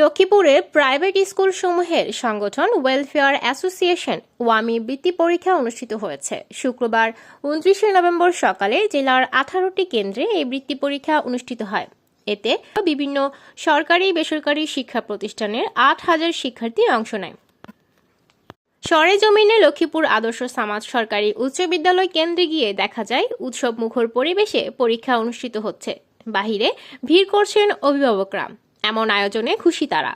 লক্ষ্মীপুরে প্রাইভেট স্কুলসমূহের সংগঠন welfare association ওয়ামি বৃত্তি পরীক্ষা অনুষ্ঠিত হয়েছে। শুক্রবার উনত্রিশে নভেম্বর সকালে জেলার আঠারোটি কেন্দ্রে এই বৃত্তি পরীক্ষা অনুষ্ঠিত হয়। এতে বিভিন্ন সরকারি বেসরকারি শিক্ষা প্রতিষ্ঠানের আট হাজার শিক্ষার্থী অংশ নেয়। সরেজমিনে লক্ষ্মীপুর আদর্শ সমাজ সরকারি উচ্চ বিদ্যালয় কেন্দ্রে গিয়ে দেখা যায় উৎসব মুখর পরিবেশে পরীক্ষা অনুষ্ঠিত হচ্ছে। বাহিরে ভিড় করছেন অভিভাবকরা। এমন আয়োজনে খুশি তারা।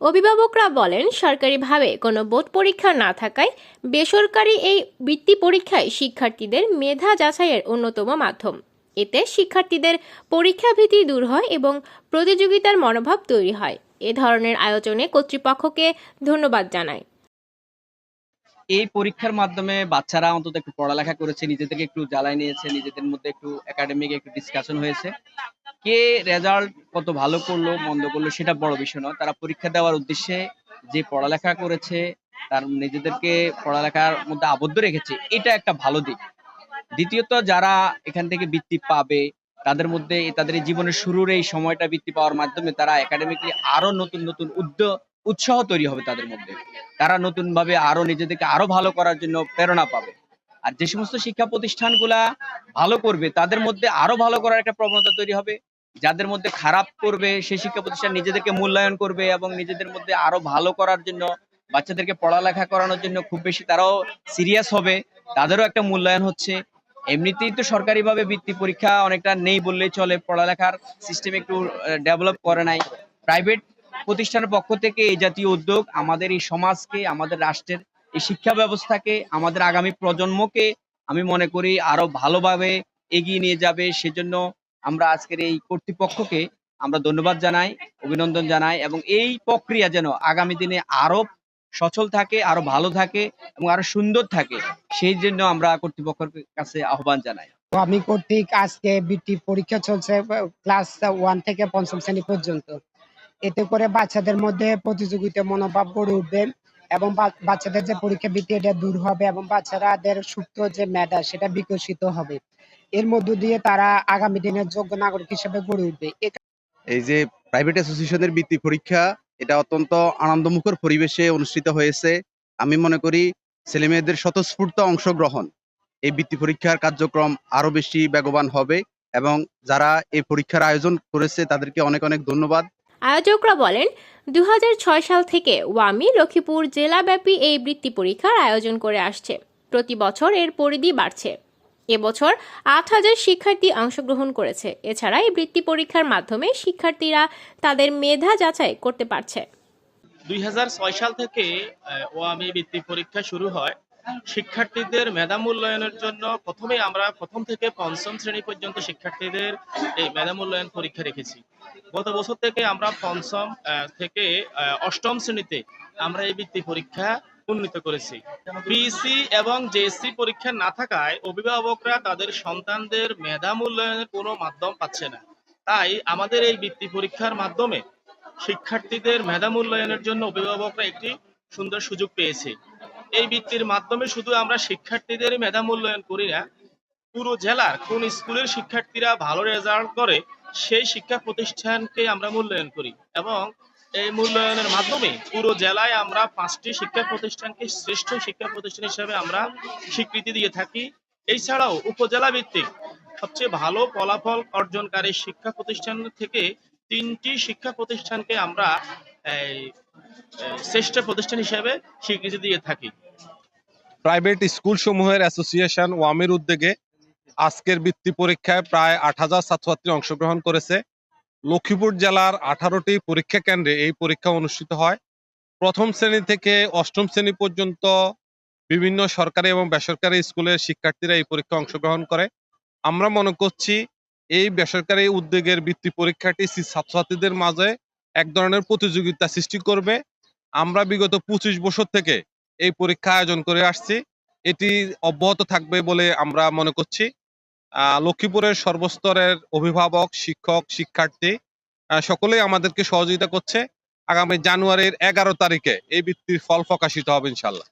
অভিভাবকরা বলেন, সরকারিভাবে কোনো বোর্ড পরীক্ষা না থাকায় বেসরকারি এই বৃত্তি পরীক্ষায় শিক্ষার্থীদের মেধা যাচাইয়ের অন্যতম মাধ্যম। এতে শিক্ষার্থীদের পরীক্ষা ভীতি দূর হয় এবং প্রতিযোগিতার মনোভাব তৈরি হয়। এ ধরনের আয়োজনে কর্তৃপক্ষকে ধন্যবাদ জানায়। এই পরীক্ষার মাধ্যমে বাচ্চারা অন্তত একটু পড়ালেখা করেছে নিজেদেরকে একটু জ্বালায় নিয়েছে, নিজেদের মধ্যে একটু একাডেমিক একটু ডিসকাশন হয়েছে। কে রেজাল্ট কত ভালো করল, মন্দ করল সেটা বড় বিষয় নয়। তারা পরীক্ষা দেওয়ার উদ্দেশ্যে যে পড়ালেখা করেছে, তার নিজেদেরকে পড়ালেখার মধ্যে আবদ্ধ রেখেছে, এটা একটা ভালো দিক। দ্বিতীয়ত, যারা এখান থেকে বৃত্তি পাবে, তাদের মধ্যে তাদের জীবনের শুরুর এই সময়টা বৃত্তি পাওয়ার মাধ্যমে তারা একাডেমিকলি আরও নতুন নতুন উদ্যোগ উৎসাহ তৈরি হবে তাদের মধ্যে। তারা নতুন ভাবে আরও নিজেদেরকে আরও ভালো করার জন্য প্রেরণা পাবে। আর যে সমস্ত শিক্ষা প্রতিষ্ঠানগুলা ভালো করবে, তাদের মধ্যে আরও ভালো করার একটা প্রবণতা তৈরি হবে। যাদের মধ্যে খারাপ করবে সেই শিক্ষা প্রতিষ্ঠান নিজেদেরকে মূল্যায়ন করবে এবং নিজেদের মধ্যে আরও ভালো করার জন্য, বাচ্চাদেরকে পড়ালেখা করানোর জন্য খুব বেশি তারাও সিরিয়াস হবে, তাদেরও একটা মূল্যায়ন হচ্ছে। এমনিতেই তো সরকারিভাবে বৃত্তি পরীক্ষা অনেকটা নেই বললেই চলে, পড়ালেখার সিস্টেম একটু ডেভেলপ করে নাই। প্রাইভেট প্রতিষ্ঠানের পক্ষ থেকে এই জাতীয় উদ্যোগ আমাদের এই সমাজকে, আমাদের রাষ্ট্রের এই শিক্ষা ব্যবস্থাকে, আমাদের আগামী প্রজন্মকে আমি মনে করি আরও ভালোভাবে এগিয়ে নিয়ে যাবে। সেজন্য আমরা আজকের এই কর্তৃপক্ষকে আমরা ধন্যবাদ জানাই, অভিনন্দন জানাই এবং এই প্রক্রিয়া যেন আগামী দিনে আরও সচল থাকে আরও ভালো থাকে এবং আরও সুন্দর থাকে, সেই জন্য আমরা কর্তৃপক্ষের কাছে আহ্বান জানাই। আমি কর্তৃক আজকে বৃত্তি পরীক্ষা চলছে, ক্লাস ওয়ান থেকে পঞ্চম শ্রেণি পর্যন্ত। এতে করে বাচ্চাদের মধ্যে প্রতিযোগিতা মনোভাব গড়ে উঠবে এবং বাচ্চাদের যে পরীক্ষা বৃত্তি এটা দূর হবে এবং বাচ্চারাদের সুপ্ত যে মেধা, সেটা বিকশিত হবে। এর মধ্য দিয়ে তারা আগামী দিনের যোগ্য নাগরিক হিসেবে গড়ে উঠবে। এই যে প্রাইভেট অ্যাসোসিয়েশনের বৃত্তি পরীক্ষা এটা অত্যন্ত আনন্দমুখর পরিবেশে অনুষ্ঠিত হয়েছে। আমি মনে করি ছেলেমেয়েদের স্বতঃস্ফূর্ত অংশগ্রহণ। এই বৃত্তি পরীক্ষার কার্যক্রম আরও বেশি বেগবান হবে এবং যারা এই পরীক্ষার আয়োজন করেছে তাদেরকে অনেক অনেক ধন্যবাদ। আয়োজকরা বলেন দুই হাজার ছয় সাল থেকে ওয়ামি লক্ষ্মীপুর জেলাব্যাপী এই বৃত্তি পরীক্ষার আয়োজন করে আসছে। প্রতি বছর এর পরিধি বাড়ছে। এবছর আট হাজার শিক্ষার্থী অংশগ্রহণ করেছে। এছাড়া এই বৃত্তি পরীক্ষার মাধ্যমে শিক্ষার্থীরা তাদের মেধা যাচাই করতে পারছে। দুই সাল থেকে ওয়ামি বৃত্তি পরীক্ষা শুরু হয়। শিক্ষার্থীদের মেধা মূল্যায়নের জন্য প্রথমে আমরা প্রথম থেকে পঞ্চম শ্রেণি পর্যন্ত শিক্ষার্থীদের এই মেধা মূল্যায়ন পরীক্ষা রেখেছি। গত বছর থেকে আমরা পঞ্চম থেকে অষ্টম শ্রেণীতে আমরা এই বৃত্তি পরীক্ষা উন্নীত করেছি। পিসি এবং জেএসসি পরীক্ষা না থাকায় অভিভাবকরা তাদের সন্তানদের মেধা মূল্যায়নের কোনো মাধ্যম পাচ্ছে না। তাই আমাদের এই বৃত্তি পরীক্ষার মাধ্যমে শিক্ষার্থীদের মেধা মূল্যায়নের জন্য অভিভাবকরা একটি সুন্দর সুযোগ পেয়েছে। এই বৃত্তির মাধ্যমে শুধু আমরা শিক্ষার্থীদের মেধা মূল্যায়ন করি না, পুরো জেলার কোন স্কুলের শিক্ষার্থীরা ভালো রেজাল্ট করে সেই শিক্ষা প্রতিষ্ঠানকে আমরা মূল্যায়ন করি এবং এই মূল্যায়নের মাধ্যমে পুরো জেলায় আমরা পাঁচটি শিক্ষা প্রতিষ্ঠানকে শ্রেষ্ঠ শিক্ষা প্রতিষ্ঠান হিসেবে আমরা স্বীকৃতি দিয়ে থাকি। এছাড়াও উপজেলা ভিত্তিক সবচেয়ে ভালো ফলাফল অর্জনকারী শিক্ষা প্রতিষ্ঠান থেকে তিনটি শিক্ষা প্রতিষ্ঠানকে আমরা শ্রেষ্ঠ প্রতিষ্ঠান হিসেবে স্বীকৃতি দিয়ে থাকি। প্রাইভেট স্কুল সমূহের অ্যাসোসিয়েশন ওয়ামির উদ্যোগে আজকের বৃত্তি পরীক্ষায় প্রায় আট হাজার ছাত্রছাত্রী অংশগ্রহণ করেছে। লক্ষ্মীপুর জেলার আঠারোটি পরীক্ষা কেন্দ্রে এই পরীক্ষা অনুষ্ঠিত হয়। প্রথম শ্রেণি থেকে অষ্টম শ্রেণি পর্যন্ত বিভিন্ন সরকারি এবং বেসরকারি স্কুলের শিক্ষার্থীরা এই পরীক্ষা অংশগ্রহণ করে। আমরা মনে করছি এই বেসরকারি উদ্যোগের বৃত্তি পরীক্ষাটি ছাত্রছাত্রীদের মাঝে এক ধরনের প্রতিযোগিতা সৃষ্টি করবে। আমরা বিগত পঁচিশ বছর থেকে এই পরীক্ষা আয়োজন করে আসছি। এটি অব্যাহত থাকবে বলে আমরা মনে করছি। লক্ষ্মীপুরের সর্বস্তরের অভিভাবক, শিক্ষক, শিক্ষার্থী সকলেই আমাদেরকে সহযোগিতা করছে। আগামী জানুয়ারির এগারো তারিখে এই বৃত্তির ফল প্রকাশিত হবে ইনশাল্লাহ।